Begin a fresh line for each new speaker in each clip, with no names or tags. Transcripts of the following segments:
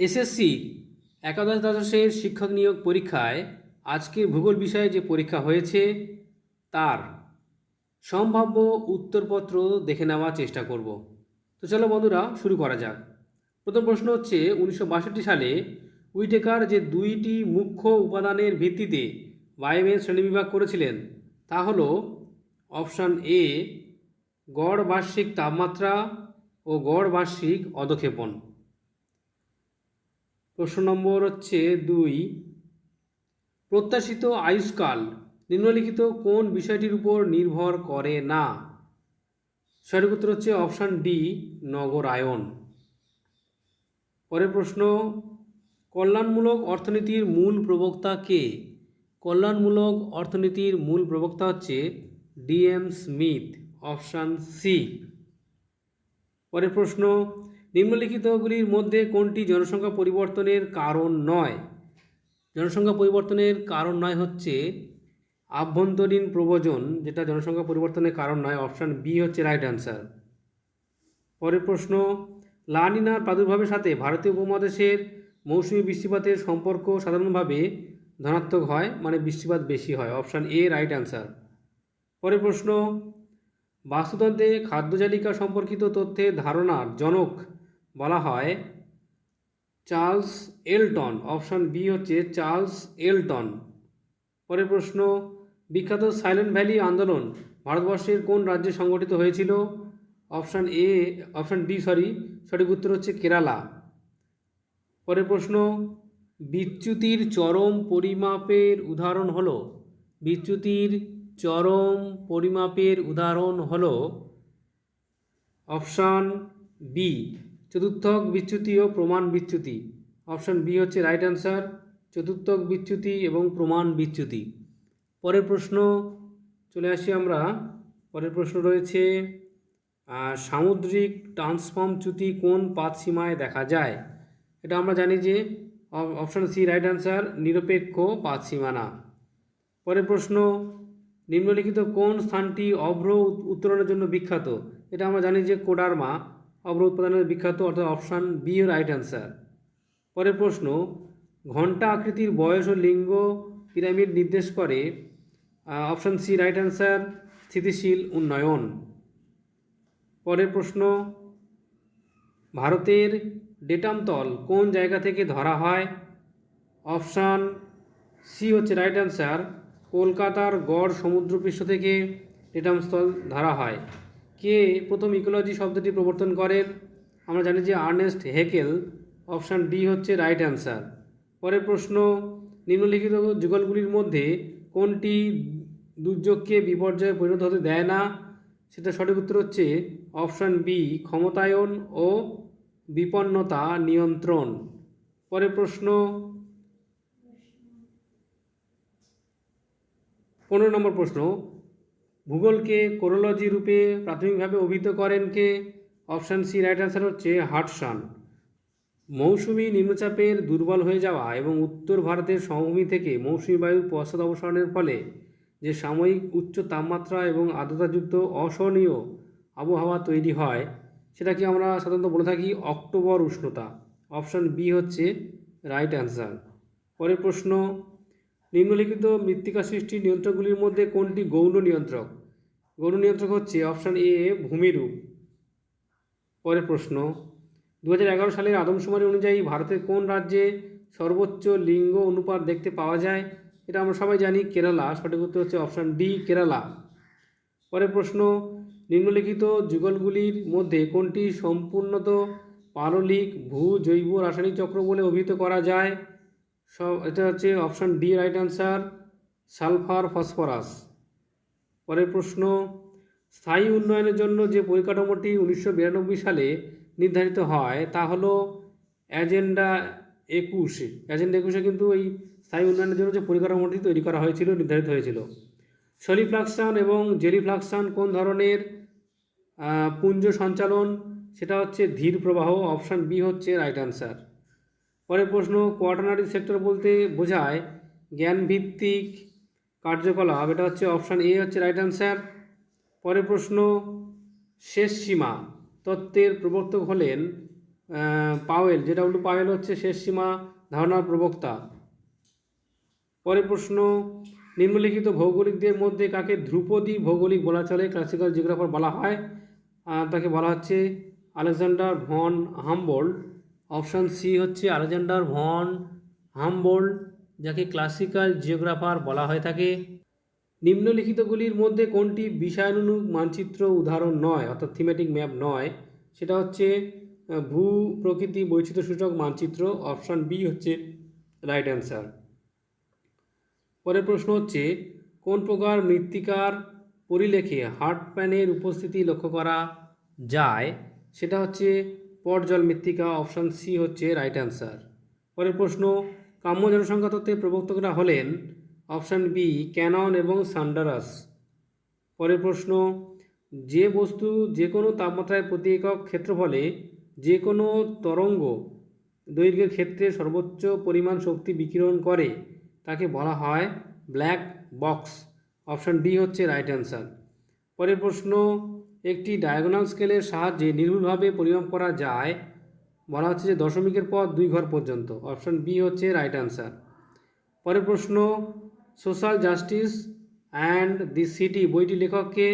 SSC একাদশ দ্বাদশের শিক্ষক নিয়োগ পরীক্ষায় আজকের ভূগোল বিষয়ে যে পরীক্ষা হয়েছে, তার সম্ভাব্য উত্তরপত্র দেখে নেওয়ার চেষ্টা করব। তো চলো বন্ধুরা, শুরু করা যাক। প্রথম প্রশ্ন হচ্ছে, উনিশশো বাষট্টি সালে উইটেকার যে দুইটি মুখ্য উপাদানের ভিত্তিতে বায়ুমের শ্রেণীবিভাগ করেছিলেন, তা হলো অপশান এ গড় বার্ষিক তাপমাত্রা ও গড় বার্ষিক অধক্ষেপণ। প্রশ্ন নম্বর হচ্ছে দুই। প্রত্যাশিত আয়ুষ্কাল নিম্নলিখিত কোন বিষয়টির উপর নির্ভর করে না? সঠিক উত্তর হচ্ছে অপশান ডি, নগরায়ন। পরের প্রশ্ন, কল্যাণমূলক অর্থনীতির মূল প্রবক্তা কে? কল্যাণমূলক অর্থনীতির মূল প্রবক্তা হচ্ছে ডিএম স্মিথ, অপশান সি। পরের প্রশ্ন নিম্নলিখিতগুলির মধ্যে কোনটি জনসংখ্যা পরিবর্তনের কারণ নয়? জনসংখ্যা পরিবর্তনের কারণ নয় হচ্ছে আভ্যন্তরীণ প্রবজন যেটা জনসংখ্যা পরিবর্তনের কারণ নয়, অপশান বি হচ্ছে রাইট অ্যান্সার। পরের প্রশ্ন লানিনার প্রাদুর্ভাবের সাথে ভারতীয় উপমহাদেশের মৌসুমী বৃষ্টিপাতের সম্পর্ক সাধারণভাবে ধনাত্মক হয় মানে বৃষ্টিপাত বেশি হয়, অপশান এ রাইট অ্যান্সার। পরের প্রশ্ন, বাস্তুতন্ত্রে খাদ্যজালিকা সম্পর্কিত তথ্যের ধারণার জনক বলা হয় চার্লস এলটন। অপশান বি হচ্ছে চার্লস এলটন। পরের প্রশ্ন, বিখ্যাত সাইলেন্ট ভ্যালি আন্দোলন ভারতবর্ষের কোন রাজ্যে সংগঠিত হয়েছিল? Option A, option D, sorry, সঠিক উত্তর হচ্ছে কেরালা। পরের প্রশ্ন, বিচ্যুতির চরম পরিমাপের উদাহরণ হলো, বিচ্যুতির চরম পরিমাপের উদাহরণ হলো, অপশান বি চতুর্থক বিচ্যুতি ও প্রমাণ বিচ্যুতি। অপশান বি হচ্ছে রাইট অ্যান্সার চতুর্থক বিচ্যুতি এবং প্রমাণ বিচ্যুতি। পরের প্রশ্ন, চলে আসি আমরা। পরের প্রশ্ন রয়েছে সামুদ্রিক ট্রান্সফর্ম চ্যুতি কোন পাতসীমায় দেখা যায়? এটা আমরা জানি যে অপশান সি রাইট অ্যান্সার নিরপেক্ষ পাতসীমানা পরের প্রশ্ন, নিম্নলিখিত কোন স্থানটি অভ্র উত- উত্তোলনের জন্য বিখ্যাত? এটা আমরা জানি যে কোডারমা। অভ্র উৎপাদনের বিখ্যাত অর্থাৎ অপশান বি রাইট অ্যান্সার পরের প্রশ্ন ঘণ্টা আকৃতির বয়স ও লিঙ্গ পিরামিড নির্দেশ করে অপশান সি রাইট অ্যান্সার স্থিতিশীল উন্নয়ন। পরের প্রশ্ন, ভারতের ডেটামতল কোন জায়গা থেকে ধরা হয়? অপশান সি হচ্ছে রাইট অ্যান্সার কলকাতার গড় সমুদ্রপৃষ্ঠ থেকে ডেটামস্থল ধরা হয়। কে প্রথম ইকোলজি শব্দটি প্রবর্তন করেন আমরা জানি যে আর্নেস্ট হেকেল। অপশান ডি হচ্ছে রাইট অ্যান্সার। পরের প্রশ্ন, নিম্নলিখিত যুগলগুলির মধ্যে কোনটি দুর্যোগকে বিপর্যয়ে পরিণত হতে দেয় না? সেটা সঠিক উত্তর হচ্ছে অপশান বি, ক্ষমতায়ন ও বিপন্নতা নিয়ন্ত্রণ। পরের প্রশ্ন, পনেরো নম্বর প্রশ্ন ভূগোলকে কোরোলজি রূপে প্রাথমিকভাবে অভিহিত করেন কে? অপশান সি রাইট অ্যান্সার হচ্ছে হাটসান মৌসুমি নিম্নচাপের দুর্বল হয়ে যাওয়া এবং উত্তর ভারতের সমভূমি থেকে মৌসুমি বায়ুর পশ্চাৎ অবসরণের ফলে যে সাময়িক উচ্চ তাপমাত্রা এবং আর্দ্রতাযুক্ত অসহনীয় আবহাওয়া তৈরি হয় সেটাকে আমরা সাধারণত বলে থাকি অক্টোবর উষ্ণতা? অপশান বি হচ্ছে রাইট অ্যান্সার পরের প্রশ্ন, নিম্নলিখিত মৃত্তিকা সৃষ্টি নিয়ন্ত্রকগুলির মধ্যে কোনটি গৌণ নিয়ন্ত্রক? গৌণ নিয়ন্ত্রক হচ্ছে অপশান এ ভূমিরূপ পরের প্রশ্ন দু সালের আদমশুমারি অনুযায়ী ভারতের কোন রাজ্যে সর্বোচ্চ লিঙ্গ অনুপাত দেখতে পাওয়া যায়? এটা আমরা সবাই জানি, কেরালা। সঠিক উত্তর হচ্ছে অপশান ডি কেরালা। পরের প্রশ্ন, নিম্নলিখিত যুগলগুলির মধ্যে কোনটি সম্পূর্ণত পারলিক ভূ, জৈব, রাসায়নিক চক্র বলে অভিহিত করা যায়? সব, এটা হচ্ছে option D right answer sulphur, phosphorus. পরের প্রশ্ন, স্থায়ী উন্নয়নের জন্য যে পরিকাঠামোটি উনিশশো বিরানব্বই সালে নির্ধারিত হয় তা হলো অ্যাজেন্ডা একুশে। অ্যাজেন্ডা একুশে কিন্তু এই স্থায়ী উন্নয়নের জন্য যে পরিকাঠামোটি তৈরি করা হয়েছিল, নির্ধারিত হয়েছিল। সলিফ্লাকশন এবং জেরিফ্লাকশন কোন ধরনের পুঞ্জ সঞ্চালন? সেটা হচ্ছে ধীর প্রবাহ, অপশান বি হচ্ছে রাইট অ্যান্সার। পরের প্রশ্ন, কোয়াটারনারি সেক্টর বলতে বোঝায় জ্ঞানভিত্তিক কার্যকলাপ। এটা হচ্ছে অপশান এ হচ্ছে রাইট অ্যান্সার পরের প্রশ্ন, শেষ সীমা। তত্ত্বের প্রবর্তক হলেন পাওয়েল। যেটা উল্টো পাওয়েল হচ্ছে শেষ সীমা ধারণার প্রবক্তা। পরের প্রশ্ন, নিম্নলিখিত ভৌগোলিকদের মধ্যে কাকে ধ্রুপদী ভৌগোলিক বলা চলে? ক্লাসিক্যাল জিওগ্রাফার বলা হয়। তাকে বলা হচ্ছে Alexander von Humboldt option C হচ্ছে আলেকজান্ডার ভন হামবোল্ড যাকে ক্লাসিক্যাল জিওগ্রাফার বলা হয়ে থাকে। নিম্নলিখিতগুলির মধ্যে কোনটি বিষয়ানুগ মানচিত্র উদাহরণ নয়, অর্থাৎ থিমেটিক ম্যাপ নয়, সেটা হচ্ছে ভূ প্রকৃতি বৈচিত্র্য সূচক মানচিত্র অপশান বি হচ্ছে রাইট অ্যান্সার পরের প্রশ্ন হচ্ছে, কোন প্রকার মৃত্তিকার পরিলেখে হার্ট প্যানের উপস্থিতি লক্ষ্য করা যায়? সেটা হচ্ছে পটজল মৃত্তিকা অপশান সি হচ্ছে রাইট অ্যান্সার পরের প্রশ্ন কাম্য জনসংখ্যা তত্ত্বের প্রবর্তকরা হলেন অপশান বি, ক্যানন এবং সান্ডারাস। পরের প্রশ্ন, যে বস্তু যে কোনো তাপমাত্রায় প্রতি একক ক্ষেত্রফলে যে কোনো তরঙ্গ দৈর্ঘ্যের ক্ষেত্রে সর্বোচ্চ পরিমাণ শক্তি বিকিরণ করে, তাকে বলা হয় ব্ল্যাক বক্স। অপশান ডি হচ্ছে রাইট অ্যান্সার। পরের প্রশ্ন, একটি ডায়াগোনাল স্কেলের সাহায্যে নির্ভুলভাবে পরিমাপ করা যায় বলা হচ্ছে যে দশমিকের পর দুই ঘর পর্যন্ত। অপশান বি হচ্ছে রাইট অ্যান্সার পরের প্রশ্ন social justice and the city বইটি লেখককে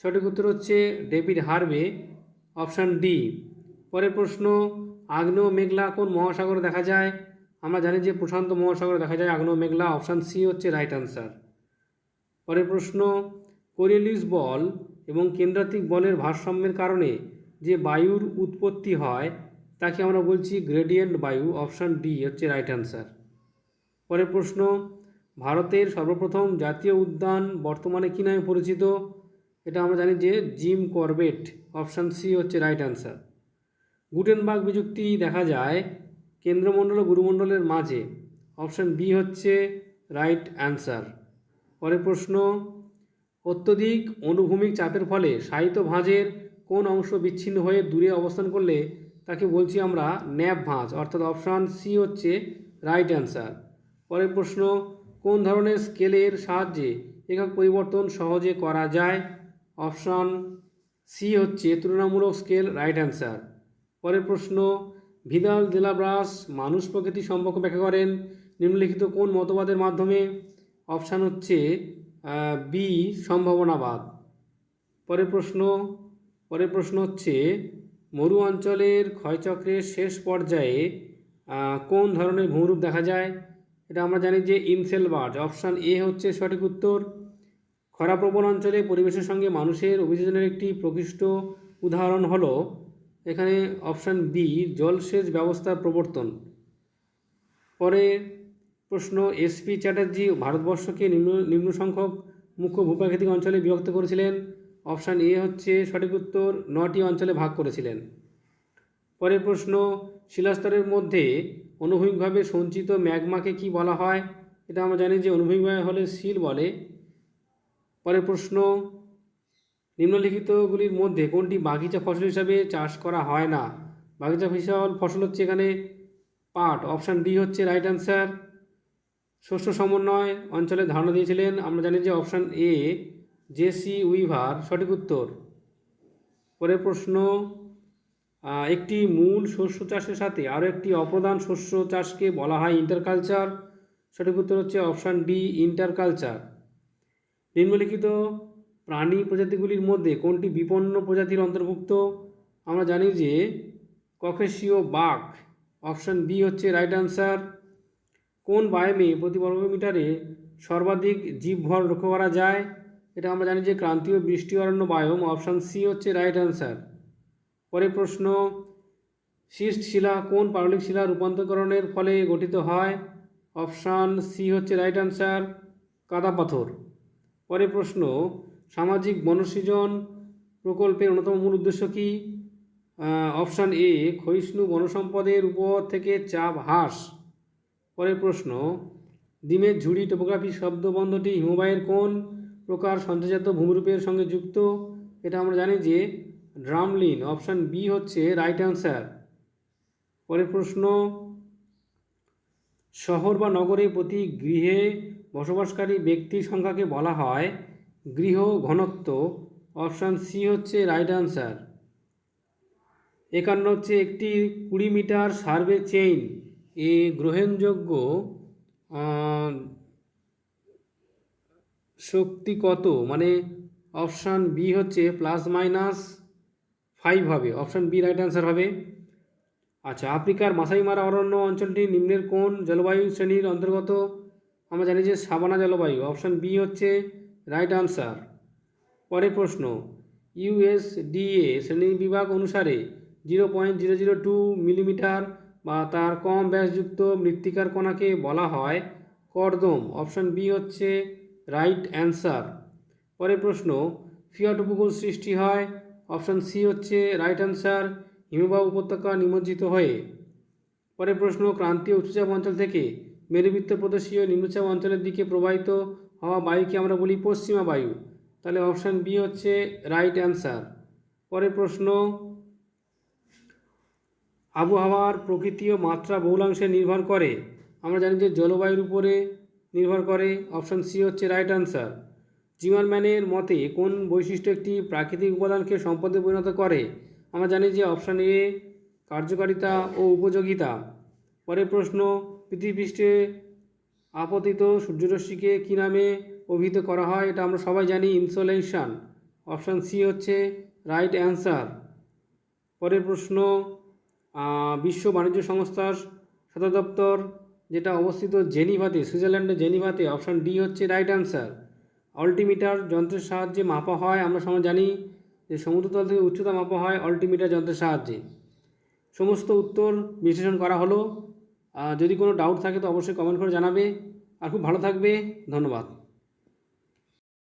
সঠিক উত্তর হচ্ছে ডেভিড হার্ভে। অপশান ডি, পরের প্রশ্ন, আগ্নেয় মেঘলা কোন মহাসাগরে দেখা যায়? আমরা জানি যে প্রশান্ত মহাসাগরে দেখা যায়, আগ্নেয় মেঘলা। অপশান সি হচ্ছে রাইট অ্যান্সার পরের প্রশ্ন কোরিয়ালিস বল এবং কেন্দ্রাতিক বলের ভারসাম্যের কারণে যে বায়ুর উৎপত্তি হয় তাকে আমরা বলছি গ্রেডিয়েন্ট বায়ু অপশান ডি হচ্ছে রাইট অ্যান্সার পরের প্রশ্ন, ভারতের সর্বপ্রথম জাতীয় উদ্যান বর্তমানে কী নামে পরিচিত? এটা আমরা জানি যে জিম করবেট অপশান সি হচ্ছে রাইট অ্যান্সার গুটেনবার্গ বিযুক্তি দেখা যায় কেন্দ্রমণ্ডল ও গুরুমণ্ডলের মাঝে অপশান বি হচ্ছে রাইট অ্যান্সার পরের প্রশ্ন, অত্যধিক অনুভূমিক চাপের ফলে সাহিত্য ভাঁজের কোন অংশ বিচ্ছিন্ন হয়ে দূরে অবস্থান করলে তাকে বলছি আমরা ন্যাপ ভাঁজ, অর্থাৎ অপশান সি হচ্ছে রাইট অ্যান্সার। পরের প্রশ্ন, কোন ধরনের স্কেলের সাহায্যে একক পরিবর্তন সহজে করা যায়? অপশান সি হচ্ছে তুলনামূলক স্কেল রাইট অ্যান্সার। পরের প্রশ্ন, ভিদাল দেলাব্রাস মানুষ প্রকৃতি সম্পর্ক ব্যাখ্যা করেন, নিম্নলিখিত কোন মতবাদের মাধ্যমে? অপশান হচ্ছে বি, সম্ভাবনাবাদ। পরের প্রশ্ন পরের প্রশ্ন হচ্ছে মরু অঞ্চলের ক্ষয়চক্রের শেষ পর্যায়ে কোন ধরনের ভূমিরূপ দেখা যায়? এটা আমরা জানি যে ইনসেলবার্জ অপশান এ হচ্ছে সঠিক উত্তর। খরাপ্রবণ অঞ্চলে পরিবেশের সঙ্গে মানুষের অভিযোজনের একটি প্রকৃষ্ট উদাহরণ হলো, এখানে অপশান বি জলসেচ ব্যবস্থার প্রবর্তন। পরে প্রশ্ন এসপি চ্যাটার্জি ভারতবর্ষকে নিম্ন নিম্ন সংখ্যক মুখ্য ভূপ্রাকৃতিক অঞ্চলে বিভক্ত করেছিলেন। অপশান এ হচ্ছে সঠিক উত্তর নটি অঞ্চলে ভাগ করেছিলেন। পরের প্রশ্ন, শিলাস্তরের মধ্যে অনুভূমিকভাবে সঞ্চিত ম্যাগমাকে কি বলা হয়? এটা আমরা জানি যে অনুভূমিকভাবে হলে সিল বলে। পরের প্রশ্ন, নিম্নলিখিতগুলির মধ্যে কোনটি বাগিচা ফসল হিসাবে চাষ করা হয় না? বাগিচা ফসল ফসল হচ্ছে এখানে পাট। অপশান ডি হচ্ছে রাইট অ্যান্সার। শস্য সমন্বয় অঞ্চলে ধারণা দিয়েছিলেন। আমরা জানি যে অপশান এ জেসি উইভার, সঠিক উত্তর। পরের প্রশ্ন একটি মূল শস্য চাষের সাথে আরও একটি অপ্রধান শস্য চাষকে বলা হয় ইন্টারকালচার। সঠিক উত্তর হচ্ছে অপশান ডি, ইন্টারকালচার। নিম্নলিখিত প্রাণী প্রজাতিগুলির মধ্যে কোনটি বিপন্ন প্রজাতির অন্তর্ভুক্ত? আমরা জানি যে ককেশীয় বাঘ, অপশান বি হচ্ছে রাইট অ্যান্সার কোন বায়ামে প্রতি বর্গমিটারে সর্বাধিক জীবভর লক্ষ্য করা যায়? এটা আমরা জানি যে ক্রান্তীয় বৃষ্টি অরণ্য বায়ম অপশান সি হচ্ছে রাইট অ্যান্সার পরের প্রশ্ন সিস্ট শিলা কোন পারলিক শিলা রূপান্তরকরণের ফলে গঠিত হয়? অপশান সি হচ্ছে রাইট অ্যান্সার কাদা পাথর। পরের প্রশ্ন, সামাজিক বনসৃজন প্রকল্পের অন্যতম মূল উদ্দেশ্য কি? অপশান এ ক্ষয়িষ্ণু বনসম্পদের উপর থেকে চাপ হ্রাস। পরের প্রশ্ন ডিমের ঝুড়ি টোপোগ্রাফি শব্দবন্ধটি, হিমবাহের কোন প্রকার সঞ্চয়জাত ভূমিরূপের সঙ্গে যুক্ত। এটা আমরা জানি যে ড্রামলিন, অপশান বি হচ্ছে রাইট অ্যান্সার পরের প্রশ্ন, শহর বা নগরে প্রতি গৃহে বসবাসকারী ব্যক্তির সংখ্যাকে বলা হয় গৃহ ঘনত্ব। অপশান সি হচ্ছে রাইট অ্যান্সার একান্ন হচ্ছে একটি কুড়ি মিটার সার্ভে চেইন। এ গ্রহণযোগ্য শক্তি কত? মানে অপশান বি হচ্ছে প্লাস মাইনাস ফাইভ হবে। অপশান বি রাইট অ্যান্সার হবে। আচ্ছা আফ্রিকার মাসাই মারা অরণ্য অঞ্চলটি নিম্নের কোন জলবায়ু শ্রেণির অন্তর্গত? আমরা জানি যে সাবানা জলবায়ু। অপশান বি হচ্ছে রাইট আনসার পরের প্রশ্ন ইউএসডিএ শ্রেণি বিভাগ অনুসারে zero point zero zero two millimetre বা তার কম ব্যাসযুক্ত মৃত্তিকার কণাকে বলা হয় কর্দম। অপশান বি হচ্ছে রাইট অ্যান্সার। পরের প্রশ্ন, ফিয়াট উপকূল সৃষ্টি হয়? অপশান সি হচ্ছে রাইট অ্যান্সার, হিমবাহ উপত্যকা নিমজ্জিত হয়ে। পরের প্রশ্ন, ক্রান্তীয় উচ্চচাপ অঞ্চল থেকে মেরুবৃত্ত প্রদেশীয় নিম্নচাপ অঞ্চলের দিকে প্রবাহিত হওয়া বায়ুকে আমরা বলি পশ্চিমা বায়ু। তাহলে অপশান বি হচ্ছে রাইট অ্যান্সার। পরের প্রশ্ন, আবহাওয়ার প্রকৃতি ও মাত্রা বহুলাংশে নির্ভর করে। আমরা জানি যে জলবায়ুর উপরে নির্ভর করে। অপশান সি হচ্ছে রাইট অ্যান্সার জিমারম্যানের মতে কোন বৈশিষ্ট্য একটি প্রাকৃতিক উপাদানকে সম্পদে পরিণত করে? আমরা জানি যে অপশান এ কার্যকারিতা ও উপযোগিতা। পরের প্রশ্ন পৃথিবীপৃষ্ঠে আপতিত সূর্যরশ্মিকে কী নামে অভিহিত করা হয়? এটা আমরা সবাই জানি ইনসোলেশন অপশান সি হচ্ছে রাইট অ্যান্সার পরের প্রশ্ন বিশ্ব বাণিজ্য সংস্থার সদর দপ্তর যেটা অবস্থিত জেনিভাতে, সুইজারল্যান্ডের জেনিভাতে, অপশান ডি হচ্ছে রাইট অ্যান্সার অল্টিমিটার যন্ত্রের সাহায্যে মাপা হয়, আমরা সবাই জানি যে সমুদ্রতল থেকে উচ্চতা মাপা হয় অল্টিমিটার যন্ত্রের সাহায্যে। সমস্ত উত্তর বিশ্লেষণ করা হলো। যদি কোনো ডাউট থাকে তো অবশ্যই কমেন্ট করে জানাবে। আর খুব ভালো থাকবে। ধন্যবাদ।